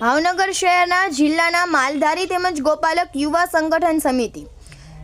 ભાવનગર શહેરના જિલ્લાના માલધારી તેમજ ગોપાલક યુવા સંગઠન સમિતિ.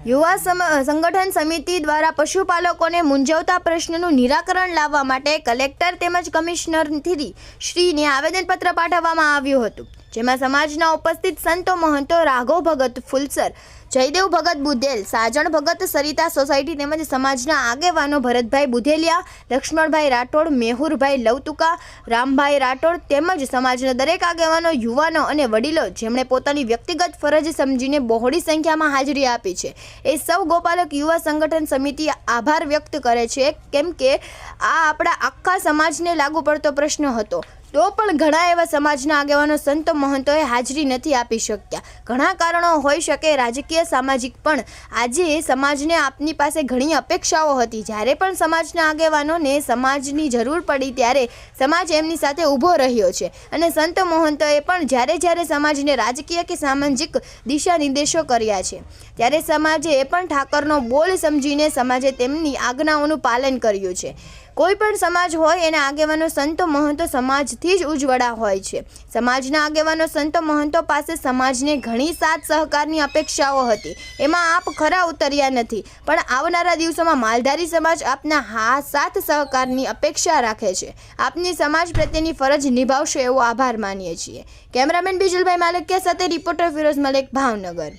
યુવા સંગઠન સમિતિ દ્વારા પશુપાલકોને મૂંઝવતા પ્રશ્નનું નિરાકરણ લાવવા માટે કલેક્ટર તેમજ કમિશનરથી શ્રીને આવેદનપત્ર પાઠવવામાં આવ્યું હતું, જેમાં સમાજના ઉપસ્થિત સંતો મહંતો રાઘવ ભગત ફુલસર જયદેવ ભગત બુધેલ સાજણ ભગત સરિતા સોસાયટી તેમજ સમાજના આગેવાનો ભરતભાઈ બુધેલિયા, લક્ષ્મણભાઈ રાઠોડ, મેહુરભાઈ લવતુકા, રામભાઈ રાઠોડ તેમજ સમાજના દરેક આગેવાનો, યુવાનો અને વડીલો જેમણે પોતાની વ્યક્તિગત ફરજ સમજીને બહોળી સંખ્યામાં હાજરી આપી છે. એ સૌ ગોપાલક યુવા સંગઠન સમિતિ આભાર વ્યક્ત કરે છે, કેમ કે આ આપણા આખા સમાજને લાગુ પડતો પ્રશ્ન હતો. તો પણ ઘણા એવા સમાજના આગેવાનો સંતો મહંતોએ હાજરી નથી આપી શક્યા. ઘણા કારણો હોઈ શકે, રાજકીય, સામાજિક પણ. આજે સમાજને આપની પાસે ઘણી અપેક્ષાઓ હતી. જ્યારે પણ સમાજના આગેવાનોને સમાજની જરૂર પડી ત્યારે સમાજ એમની સાથે ઊભો રહ્યો છે. અને સંત મહંતોએ પણ જ્યારે જ્યારે સમાજને રાજકીય કે સામાજિક દિશા નિર્દેશો કર્યા છે, ત્યારે સમાજે એ પણ ઠાકરનો બોલ સમજીને સમાજે તેમની આજ્ઞાઓનું પાલન કર્યું છે. કોઈ પણ સમાજ હોય, એના આગેવાનો સંતો, મહંતો સમાજથી જ ઉજવડા હોય છે. સમાજના આગેવાનો સંતો, મહંતો પાસે સમાજને ઘણી સાથ સહકારની અપેક્ષાઓ હતી. એમાં આપ ખરા ઉતર્યા નથી. પણ આવનારા દિવસોમાં માલધારી સમાજ આપના હા, સાથ સહકારની અપેક્ષા રાખે છે. આપની સમાજ પ્રત્યેની ફરજ નિભાવશે એવો આભાર માનીએ છીએ. કેમેરામેન બિજલભાઈ માલકિયા સાથે રિપોર્ટર ફિરોઝ મલેક, ભાવનગર.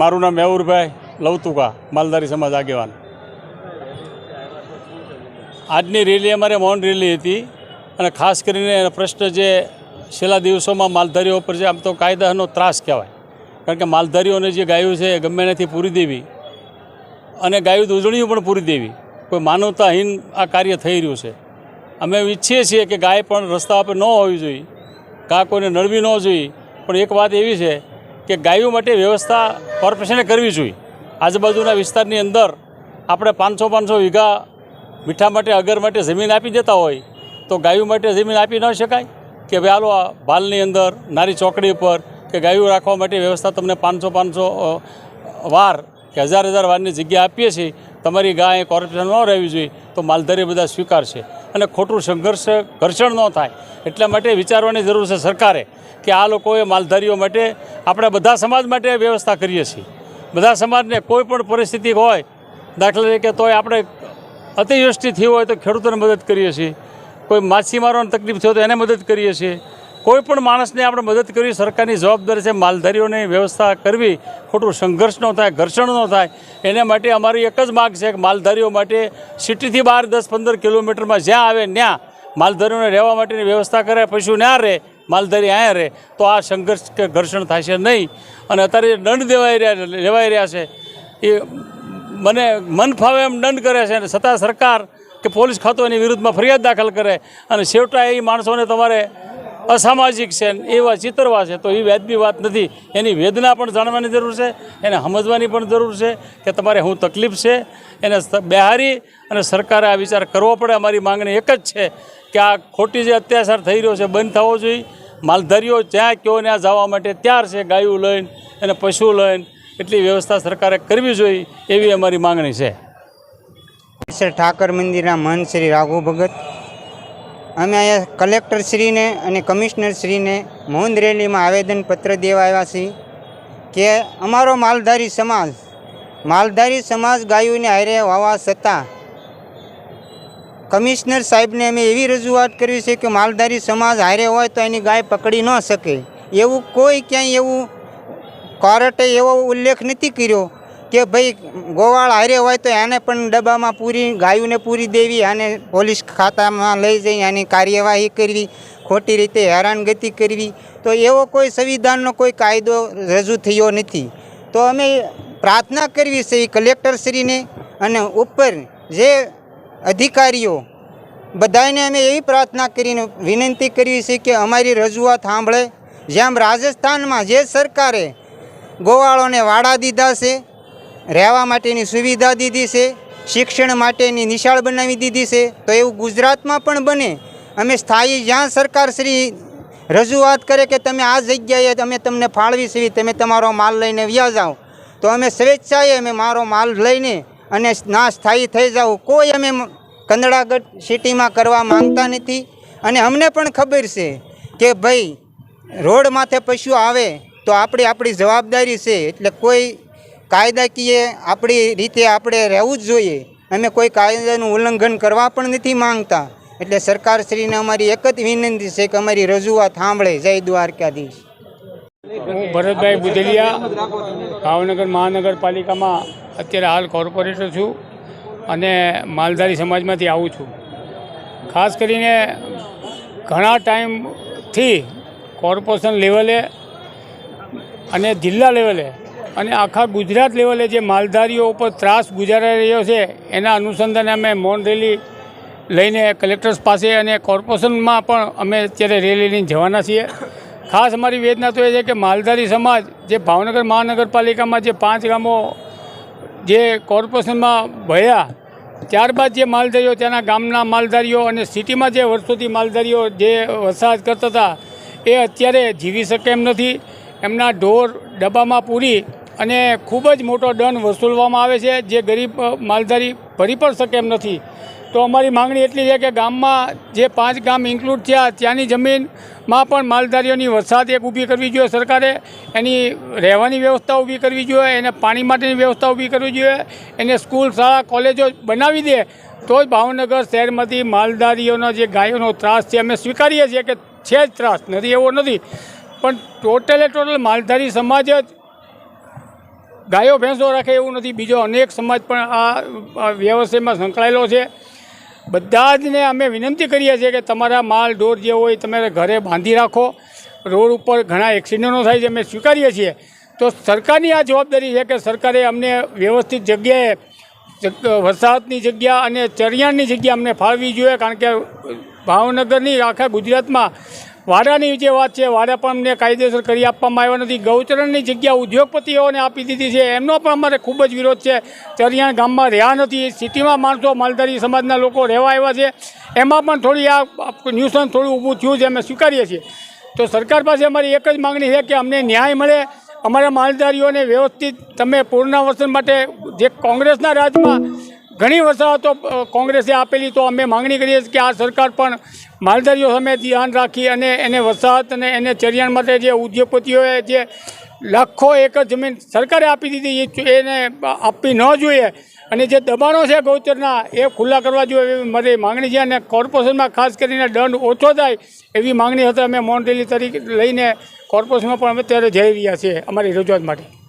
મારું નામ મેહુરભાઈ લવતુકા, માલધારી સમાજ આગેવાન. આજની રેલી અમારે મૌન રેલી હતી અને ખાસ કરીને પ્રશ્ન જે છેલ્લા દિવસોમાં માલધારીઓ પર છે, આમ તો કાયદાનો ત્રાસ કહેવાય. કારણ કે માલધારીઓને જે ગાયું છે ગમે નથી પૂરી દેવી અને ગાયું દૂધણીઓ પણ પૂરી દેવી. કોઈ માનવતાહીન આ કાર્ય થઈ રહ્યું છે. અમે ઈચ્છીએ છીએ કે ગાય પણ રસ્તા પર ન હોવી જોઈએ, કાં કોઈને નડવી ન જોઈએ. પણ એક વાત એવી છે કે ગાયો માટે વ્યવસ્થા કોર્પોરેશને કરવી જોઈએ. આજુબાજુના વિસ્તારની અંદર આપણે પાંચસો પાંચસો વીઘા મીઠા માટે, અગર માટે જમીન આપી દેતા હોય, તો ગાયું માટે જમીન આપી ન શકાય? કે ભાઈ આ ભાલની અંદર, નારી ચોકડી ઉપર, કે ગાયું રાખવા માટે વ્યવસ્થા તમને પાંચસો પાંચસો વાર કે હજાર હજાર વારની જગ્યા આપીએ છીએ. તમારી ગાય કોર્પોરેશન ન રહેવી જોઈએ, તો માલધારી બધા સ્વીકારશે. અને ખોટું સંઘર્ષ ઘર્ષણ ન થાય. એટલા માટે વિચારવાની જરૂર છે સરકારે કે આ લોકોએ માલધારીઓ માટે આપણે બધા સમાજ માટે વ્યવસ્થા કરીએ છીએ. બધા સમાજને કોઈ પણ પરિસ્થિતિ હોય, દાખલા તરીકે તોય આપણે અતિવૃષ્ટિ થઈ હોય તો ખેડૂતોને મદદ કરીએ છીએ. કોઈ માછીમારોને તકલીફ થયો તો એને મદદ કરીએ છીએ. કોઈ પણ માણસને આપણે મદદ કરવી, સરકારની જવાબદારી છે, માલધારીઓની વ્યવસ્થા કરવી, ખોટું સંઘર્ષ ન થાય, ઘર્ષણ ન થાય, એને માટે અમારી એક જ માગ છે કે માલધારીઓ માટે સિટીથી બહાર દસ પંદર કિલોમીટરમાં જ્યાં આવે ત્યાં માલધારીઓને રહેવા માટેની વ્યવસ્થા કરે, પશુ ના રહે, માલધારી અહીંયા રહે, તો આ સંઘર્ષ કે ઘર્ષણ થશે નહીં. અને અત્યારે દંડ દેવાઈ રહ્યા લેવાઈ રહ્યા છે, એ મને મન ફાવે એમ દંડ કરે છે અને છતાં સરકાર કે પોલીસ ખાતું એની વિરુદ્ધમાં ફરિયાદ દાખલ કરે અને છેવટા એ માણસોને તમારે અસામાજિક છે એવા ચિતરવા છે, તો એ વ્યાજબી વાત નથી. એની વેદના પણ જાણવાની જરૂર છે, એને સમજવાની પણ જરૂર છે કે તમારે શું તકલીફ છે. એને બેહારી અને સરકારે આ વિચાર કરવો પડે. અમારી માંગણી એક જ છે કે આ ખોટી જે અત્યાચાર થઈ રહ્યો છે, બંધ થવો જોઈએ. માલધારીઓ જ્યાં કયો ત્યાં જવા માટે ત્યાર છે, ગાયું લઈને અને પશુ લઈને, એટલી વ્યવસ્થા સરકારે કરવી જોઈએ એવી અમારી માંગણી છે. ઠાકર મંદિરના મન શ્રી રાઘુ ભગત અમે અહીંયા કલેક્ટરશ્રીને અને કમિશનરશ્રીને મૌન રેલીમાં આવેદનપત્ર દેવા આવ્યા છીએ કે અમારો માલધારી સમાજ માલધારી સમાજ ગાયોને હારે હોવા છતાં કમિશનર સાહેબને અમે એવી રજૂઆત કરી છે કે માલધારી સમાજ હારે હોય તો એની ગાય પકડી ન શકે. એવું કોઈ ક્યાંય એવું કોર્ટે એવો ઉલ્લેખ નથી કર્યો કે ભાઈ ગોવાળ હારે હોય તો એને પણ ડબ્બામાં પૂરી, ગાયુંને પૂરી દેવી અને પોલીસ ખાતામાં લઈ જઈ એની કાર્યવાહી કરવી, ખોટી રીતે હેરાનગતિ કરવી. તો એવો કોઈ સંવિધાનનો કોઈ કાયદો રજૂ થયો નથી. તો અમે પ્રાર્થના કરવી છે એ કલેક્ટરશ્રીને અને ઉપર જે અધિકારીઓ બધાને અમે એવી પ્રાર્થના કરીને વિનંતી કરવી છે કે અમારી રજૂઆત સાંભળે. જેમ રાજસ્થાનમાં જે સરકારે ગોવાળોને વાડા દીધા છે રહેવા માટેની સુવિધા દીધી છે, શિક્ષણ માટેની નિશાળ બનાવી દીધી છે. તો એવું ગુજરાતમાં પણ બને. અમે સ્થાયી, જ્યાં સરકારશ્રી રજૂઆત કરે કે તમે આ જગ્યાએ અમે તમને ફાળવી છે, તમે તમારો માલ લઈને વ્યા જાઓ. તો અમે સ્વેચ્છાએ અમે મારો માલ લઈને અને ના સ્થાયી થઈ જાઉં કોઈ અમે કંદડાગઢ સિટીમાં કરવા માંગતા નથી. અને અમને પણ ખબર છે કે ભાઈ, રોડ માથે પશુ આવે તો આપણે આપણી જવાબદારી છે. એટલે કોઈ કાયદાકીય આપણી રીતે આપણે રહેવું જ જોઈએ. અમે કોઈ કાયદાનું ઉલ્લંઘન કરવા પણ નથી માંગતા. એટલે સરકારશ્રીને અમારી એક જ વિનંતી છે કે અમારી રજૂઆત સાંભળે. જય દ્વારકાધીશ. હું ભરતભાઈ બુધેલિયા, ભાવનગર મહાનગરપાલિકામાં અત્યારે હાલ કોર્પોરેટર છું અને માલધારી સમાજમાંથી આવું છું. ખાસ કરીને ઘણા ટાઈમથી કોર્પોરેશન લેવલે અને જિલ્લા લેવલે અને આખા ગુજરાત લેવલે જે માલધારીઓ ઉપર ત્રાસ ગુજારાઈ રહ્યો છે, એના અનુસંધાને અમે મૌન રેલી લઈને કલેક્ટર્સ પાસે અને કોર્પોરેશનમાં પણ અમે અત્યારે રેલી લઈને જવાના છીએ. ખાસ અમારી વેદના તો એ છે કે માલધારી સમાજ જે ભાવનગર મહાનગરપાલિકામાં જે પાંચ ગામો જે કોર્પોરેશનમાં ભયા, ત્યારબાદ જે માલધારીઓ ત્યાંના ગામના માલધારીઓ અને સિટીમાં જે વર્ષોથી માલધારીઓ જે વસાહત કરતા હતા, એ અત્યારે જીવી શકે એમ નથી. એમના ઢોર ડબ્બામાં પૂરી અને ખૂબ જ મોટો દંડ વસૂલવામાં આવે છે. જે ગરીબ માલધારી ભરી પણ શકે એમ નથી. તો અમારી માંગણી એટલી છે કે ગામમાં જે પાંચ ગામ ઇન્ક્લુડ થયા, ત્યાંની જમીનમાં પણ માલધારીઓની વરસાદ એક ઊભી કરવી જોઈએ સરકારે. એની રહેવાની વ્યવસ્થા ઊભી કરવી જોઈએ, એને પાણી માટેની વ્યવસ્થા ઊભી કરવી જોઈએ. એને સ્કૂલ, શાળા, કોલેજો બનાવી દે, તો જ ભાવનગર શહેરમાંથી માલધારીઓનો જે ગાયોનો ત્રાસ છે, અમે સ્વીકારીએ છીએ કે છે જ ત્રાસ, નથી એવો નથી. પણ ટોટલે ટોટલ માલધારી સમાજ જ ગાયો, ભેંસો રાખે એવું નથી. બીજો અનેક સમાજ પણ આ વ્યવસાયમાં સંકળાયેલો છે. બધા જને અમે વિનંતી કરીએ છીએ કે તમારા માલ, ઢોર જે હોય તમે ઘરે બાંધી રાખો. રોડ ઉપર ઘણા એક્સિડન્ટો થાય છે, અમે સ્વીકારીએ છીએ. તો સરકારની આ જવાબદારી છે કે સરકારે અમને વ્યવસ્થિત જગ્યાએ વરસાદની જગ્યા અને ચરિયાણની જગ્યા અમને ફાળવી જોઈએ. કારણ કે ભાવનગરની આખા ગુજરાતમાં વાડાની જે વાત છે વાડા પણ અમને કાયદેસર કરી આપવામાં આવ્યો નથી. ગૌચરણની જગ્યા ઉદ્યોગપતિઓને આપી દીધી છે. એમનો પણ અમારે ખૂબ જ વિરોધ છે. ચરિયાણ ગામમાં રહ્યા નથી. સિટીમાં માણસો, માલધારી સમાજના લોકો રહેવા આવ્યા છે. એમાં પણ થોડી આ ન્યુસન્સ થોડું ઊભું થયું છે, અમે સ્વીકારીએ છીએ. તો સરકાર પાસે અમારી એક જ માગણી છે કે અમને ન્યાય મળે. અમારા માલધારીઓને વ્યવસ્થિત તમે પુનરાવર્તન માટે જે કોંગ્રેસના રાજમાં ઘણી વસાહતો કોંગ્રેસે આપેલી, તો અમે માંગણી કરીએ છીએ કે આ સરકાર પણ માલધારીઓ સામે ધ્યાન રાખી અને એને વસાહત અને એને ચરિયાણ માટે જે ઉદ્યોગપતિઓએ જે લાખો એકર જમીન સરકારે આપી દીધી એને આપવી ન જોઈએ. અને જે દબાણો છે ગૌચરના, એ ખુલ્લા કરવા જોઈએ એવી મારી માંગણી છે અને કોર્પોરેશનમાં ખાસ કરીને દંડ ઓછો થાય એવી માંગણી હતી અમે મોન રેલી તરીકે લઈને કોર્પોરેશનમાં પણ અમે અત્યારે જઈ રહ્યા છીએ અમારી રજૂઆત માટે.